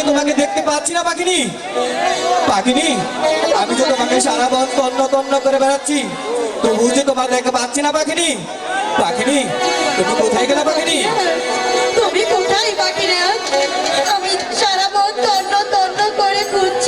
যে তোমাকে দেখতে পাচ্ছি না পাখিনি পাখিনি আমি তো তোমাকে সারা বন তন্ন তন্ন করে বেড়াচ্ছি। তবু যে তোমার দেখতে পাচ্ছি না পাখিনি পাখিনি তুমি কোথায় গেলে পাখিনি তুমি কোথায় পাখিনা আমি সারা বন তন্ন তন্ন করে ঘুরছি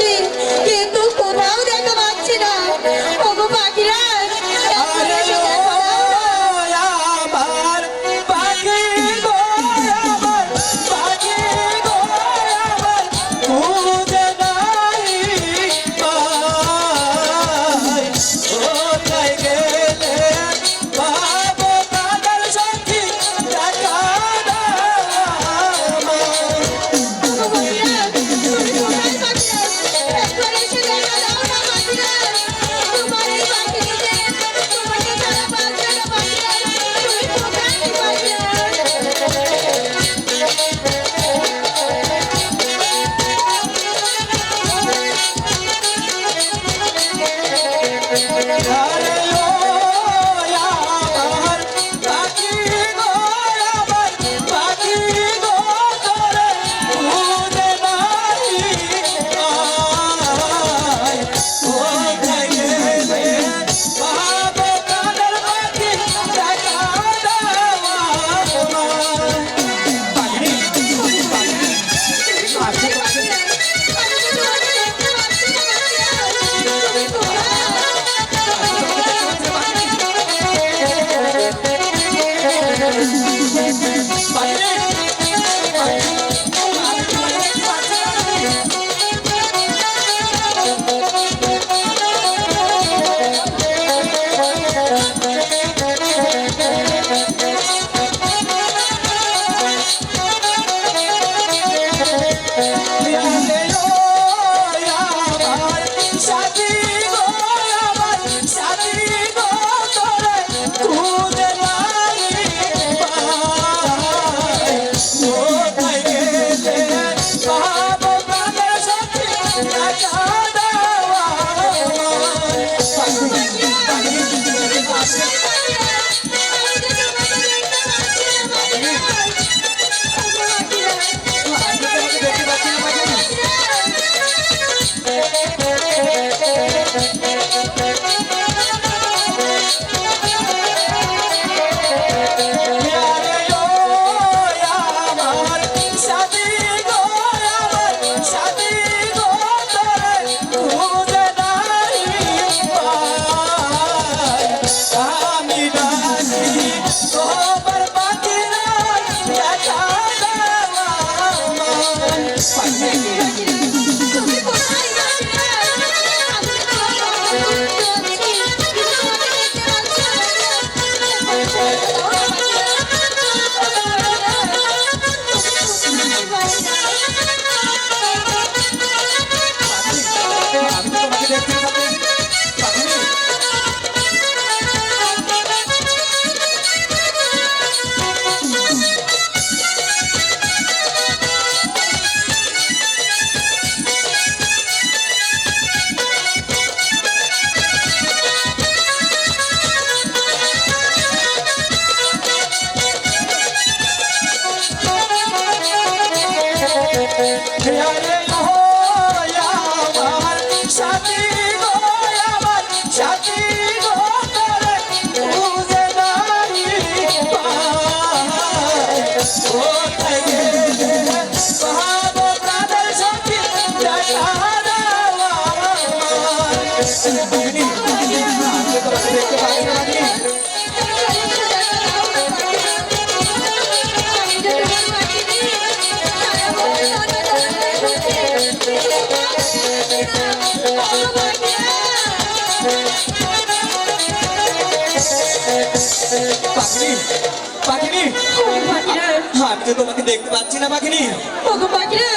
আমি তো তোমাকে দেখতে পাচ্ছি না পাখিনি ওগো পাখিরা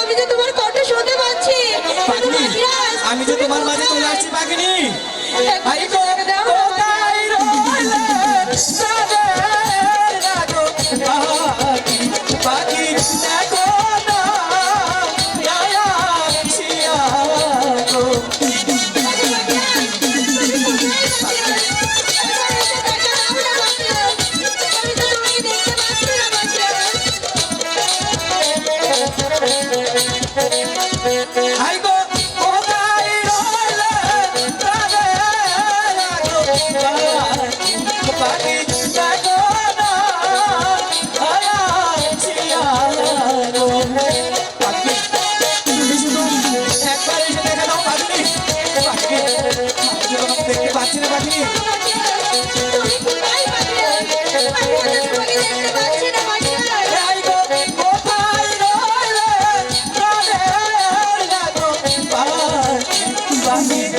আমি যে তোমার কথা শুনতে পাচ্ছি। আমি যে তোমার মাঝে চলে আসছি পাখিনি আরে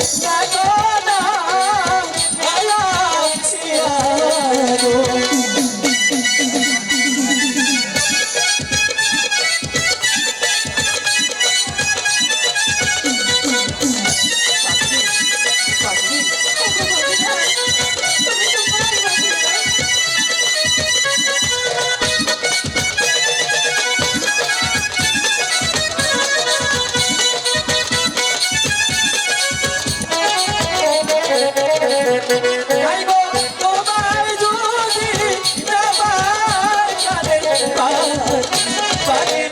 পাখি যাবার কালে পারে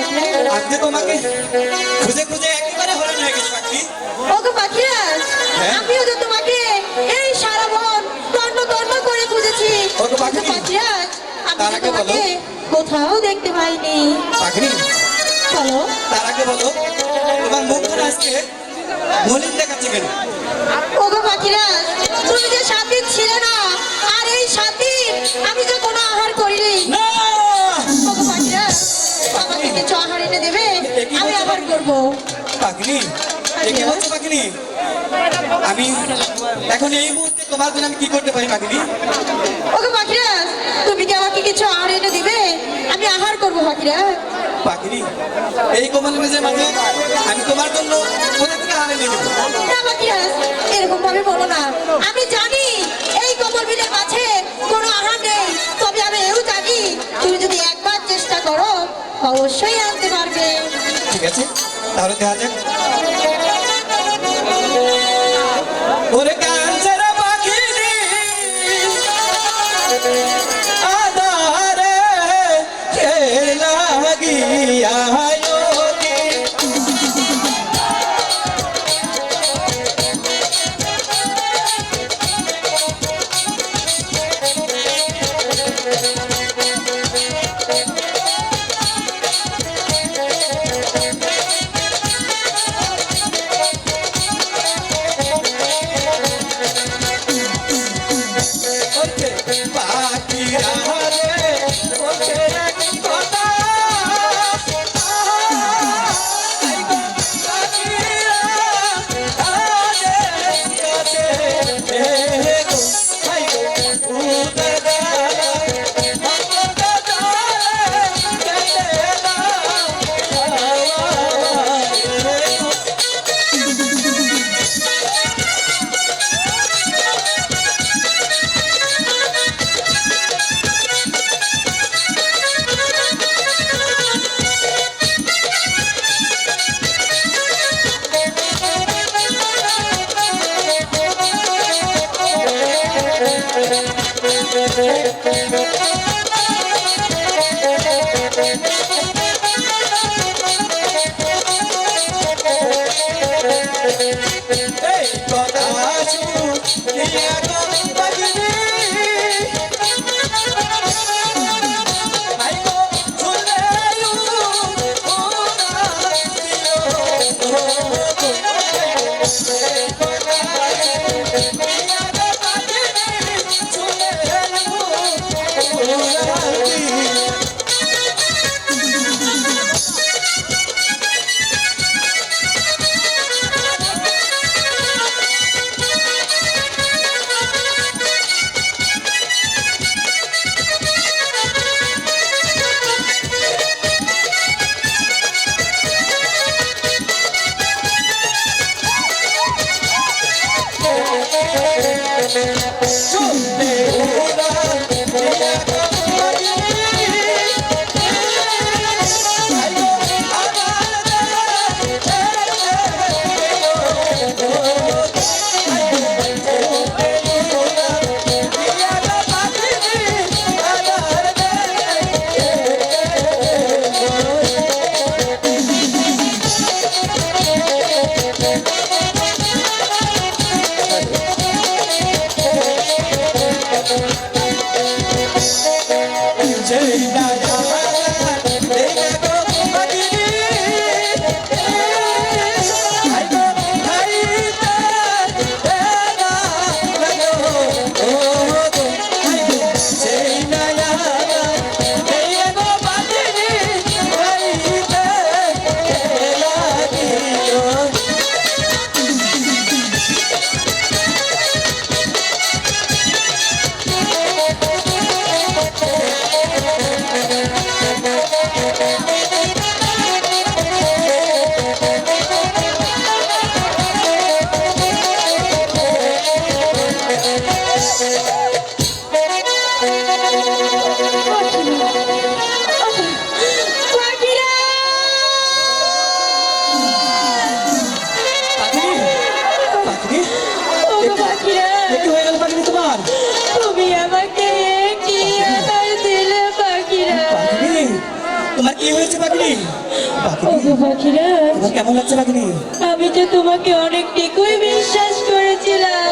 আজকে তোমাকে খুঁজে খুঁজে একেবারে হরণ হয়ে গেছে পাখি। হ্যাঁ? আমিও তো তোমাকে এই সারা বন তন্ন তন্ন করে খুঁজেছি। ওগো পাখি। পাখিরাজ আমি। তোমাকে কোথাও দেখতে পাইনি। পাখি। বলো। তার আগে বলো। তোমার মুখখানা আজকে মলিন দেখাচ্ছে কেন? ওগো পাখিরাজ তুমি যে দিন ছিলে না আর এই দিন আমি যে কোনো আহার করব পাখিনি দেখে বলছো পাখিনি আমি এখন এই মুহূর্তে তোমার জন্য আমি কি করতে পারি পাখিনি ওগো পাখিরাজ তুমি কি আমাকে কিছু আহার এনে দিবে? আমি আহার করব পাখিরাজ। পাখিনি এই কোমল মেজের মাঝে আমি তোমার জন্য কোথা থেকে আনে নিয়ে নেব না পাখিরাজ এরকম ভাবে বলো না। আমি জানি এই কমল বিলের মাঝে কোনো আহার নেই তবে আমি এও জানি তুমি যদি একবার চেষ্টা করো অবশ্যই আনতে পারবে। আছে তাহলে দেখা যাক। ওরে কাঞ্চন পাখিনি আধারে কে লাগিয়া কেমন লাগছে বাগনি? আমি তো তোমাকে অনেক অনেকটুকুই বিশ্বাস করেছিলাম।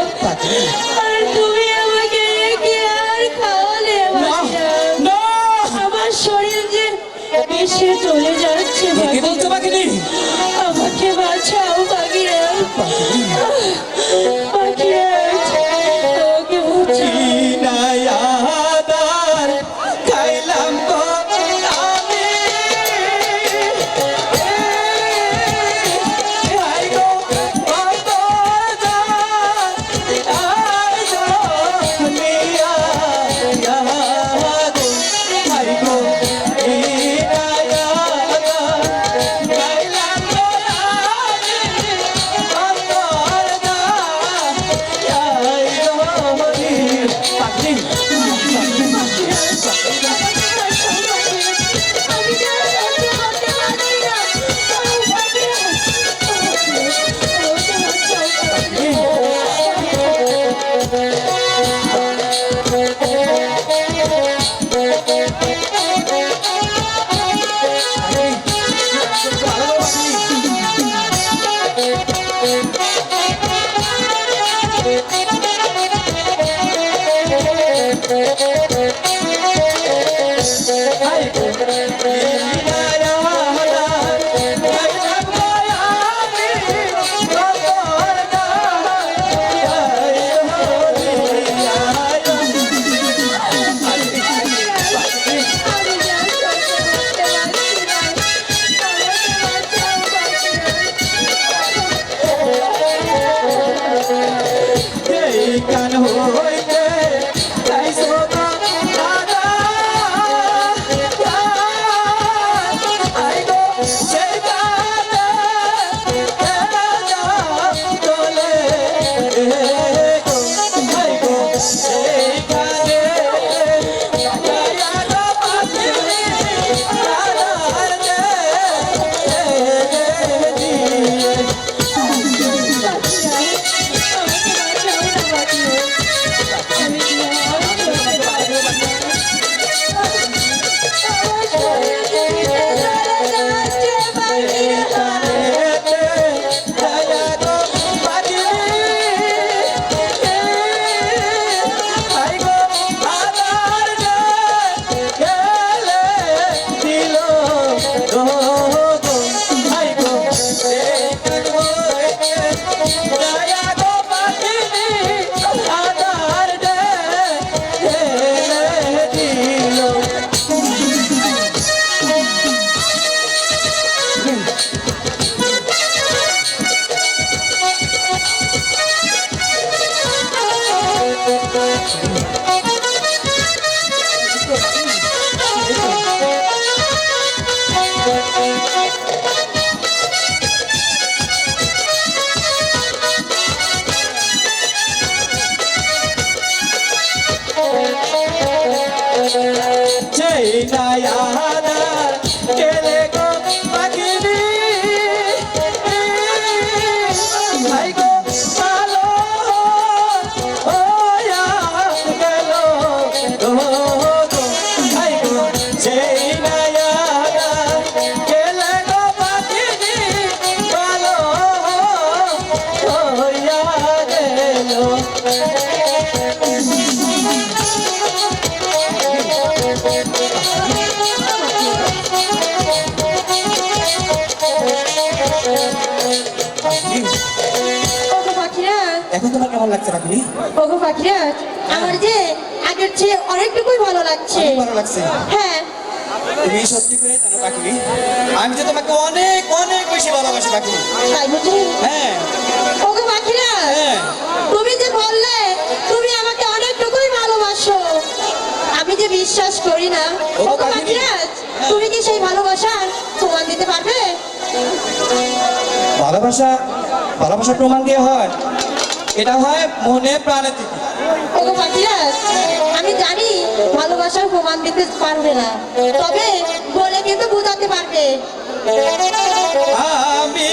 ওগো পাখিরাজ আমার যে আগের চেয়ে অনেকটুকুই ভালো লাগছে। ভালো লাগছে। হ্যাঁ। তুমি সত্যি করে জানো পাখিনি আমি যে তোমাকে অনেক অনেক বেশি ভালোবাসি পাখিনি তাই বুঝি? হ্যাঁ। ওগো পাখিরাজ হ্যাঁ। তুমি যে বললে তুমি আমাকে অনেকটুকুই ভালোবাসো আমি যে বিশ্বাস করি না। ওগো পাখিরাজ তুমি কি সেই ভালোবাসার প্রমাণ দিতে পারবে? ভালোবাসা ভালোবাসা প্রমাণ দিয়ে হয়। এটা হয় মনে প্রাণে থেকে ওগো পাখিরাজ আমি জানি ভালোবাসার প্রমাণ দিতে পারবে না তবে বলে কিন্তু বোঝাতে পারবে। আমি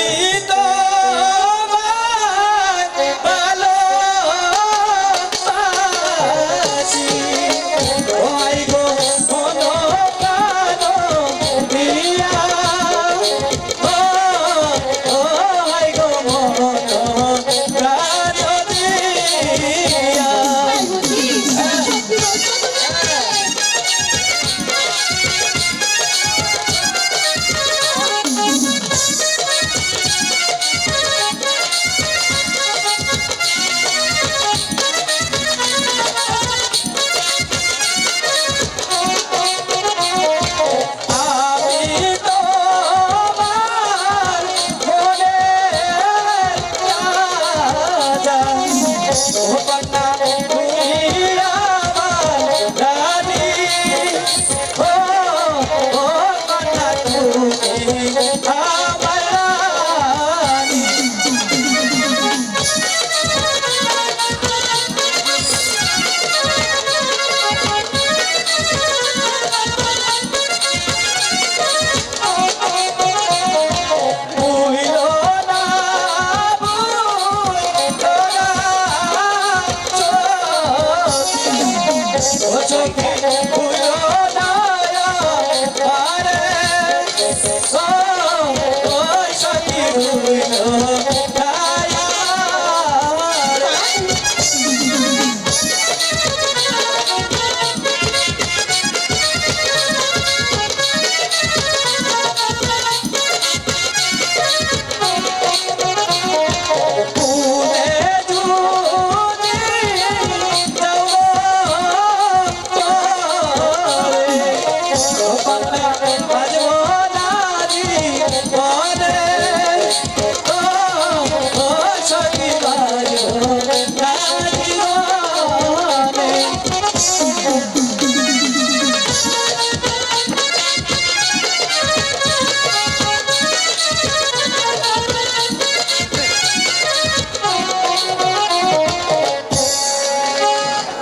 তুমি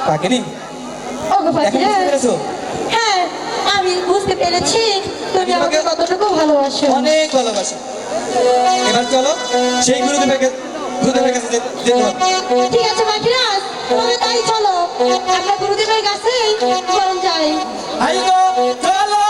পাখিনি ওগো গো বুঝতে হ্যাঁ। আমি বুঝতে পেরেছি। তুমি আমাকে কতটুকু ভালোবাসো। অনেক ভালোবাসো। এবার চলো সেই গুরুদেবের কে গুরুদেবের কাছে যেতে হবে। ঠিক আছে পাখিরা তবে তাই চলো। আমরা গুরুদেবের কাছেই বরং যাই। আই গো চলো।